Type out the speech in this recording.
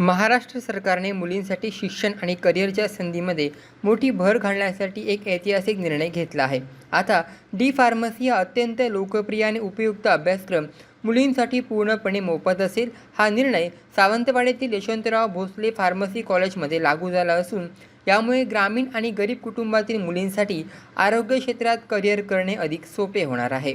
महाराष्ट्र सरकारने मुलींसाठी शिक्षण आणि करिअरच्या संधीमध्ये मोठी भर घालण्यासाठी एक ऐतिहासिक निर्णय घेतला आहे. आता डी फार्मसी हा अत्यंत लोकप्रिय आणि उपयुक्त अभ्यासक्रम मुलींसाठी पूर्णपणे मोफत असेल. हा निर्णय सावंतवाडीतील यशवंतराव भोसले फार्मसी कॉलेजमध्ये लागू झाला असून यामुळे ग्रामीण आणि गरीब कुटुंबातील मुलींसाठी आरोग्य क्षेत्रात करिअर करणे अधिक सोपे होणार आहे.